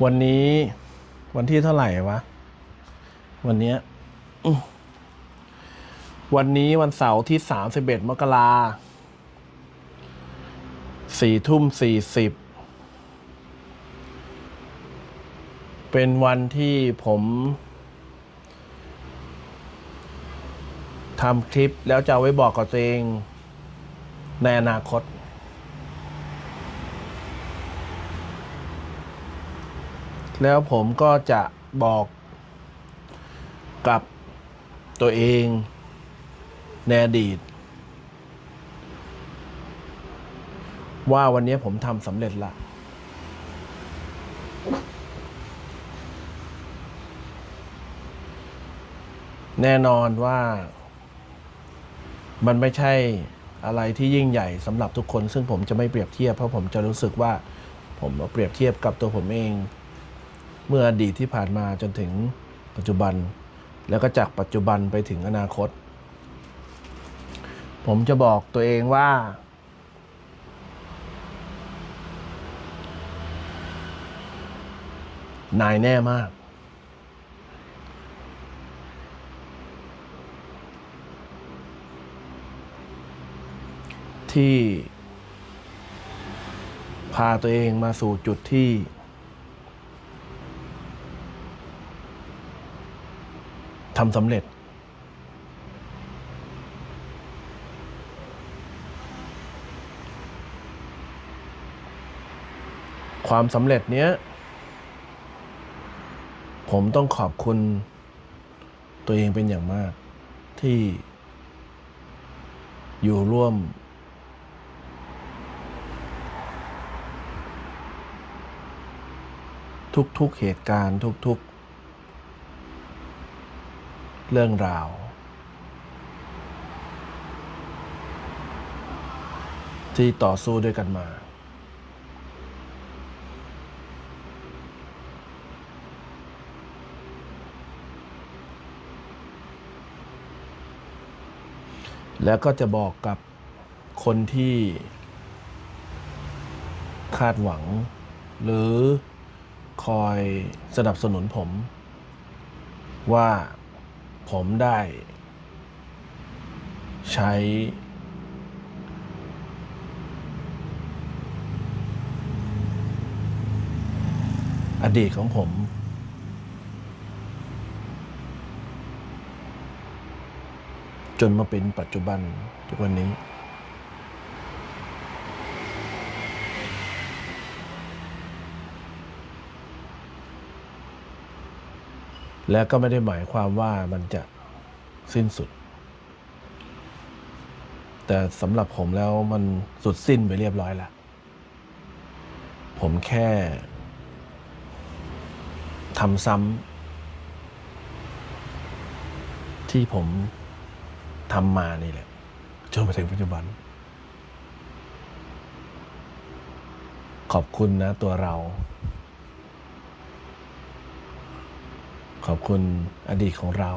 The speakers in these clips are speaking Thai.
วันนี้วันที่เท่าไหร่วะ วันเนี้ยวันนี้วันเสาร์ที่สามสิบเอ็ดมกราสี่ทุ่มสี่สิบเป็นวันที่ผมทำคลิปแล้วจะไว้บอกกับตัวเอง ในอนาคต แล้วผมก็จะบอกกับตัวเองในอดีต ว่าวันนี้ผมทำสำเร็จละแน่นอนว่า มันไม่ใช่อะไรที่ยิ่งใหญ่สำหรับทุกคน ซึ่งผมจะไม่เปรียบเทียบเพราะผมจะรู้สึกว่าผมเปรียบเทียบกับตัวผมเอง มื่ออดีตที่ผ่านมาจนถึงปัจจุบัน แล้วก็จากปัจจุบันไปถึงอนาคต ผมจะบอกตัวเองว่า นายแน่มาก ที่พาตัวเองมาสู่จุดที่ำสำเร็จ ความสำเร็จเนี้ย ผมต้องขอบคุณ ตัวเองเป็นอย่างมาก ที่ อยู่ร่วม ทุกๆเหตุการณ์ทุก ๆ เรื่องราว ที่ต่อสู้ด้วยกันมา แล้วก็จะบอกกับคนที่คาดหวัง หรือคอยสนับสนุนผมว่า ผมได้ ใช้ อดีตของผม จนมาเป็นปัจจุบันทุกวันนี้ และก็ไม่ได้หมายความว่ามันจะสิ้นสุด แต่สำหรับผมแล้วมันสุดสิ้นไปเรียบร้อยแล้ว ผมแค่ทำซ้ำที่ผมทำมานี่แหละจนมาถึงปัจจุบัน ขอบคุณนะตัวเรา ขอบคุณอดีตของเรา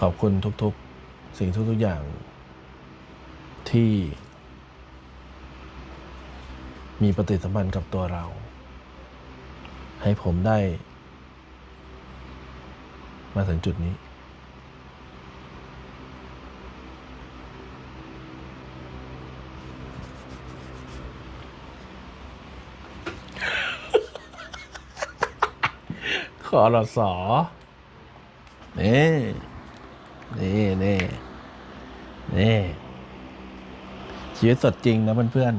ขอบคุณทุกๆ สิ่งทุกๆ อย่างที่ มีปฏิสัมพันธ์กับตัวเรา ให้ผมได้ มาถึงจุดนี้ ขอรสอนี่นี่นี่นี่ชีวิตสดจริงนะเพื่อน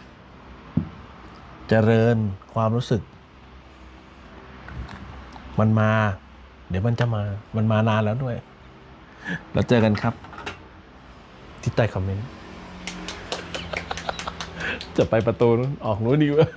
ๆ เจริญความรู้สึก มันมา เดี๋ยวมันจะมา มันมานานแล้วด้วย เราเจอกันครับ ที่ใต้คอมเมนต์ จะไปประตูนู้นออกนู้นดีกว่า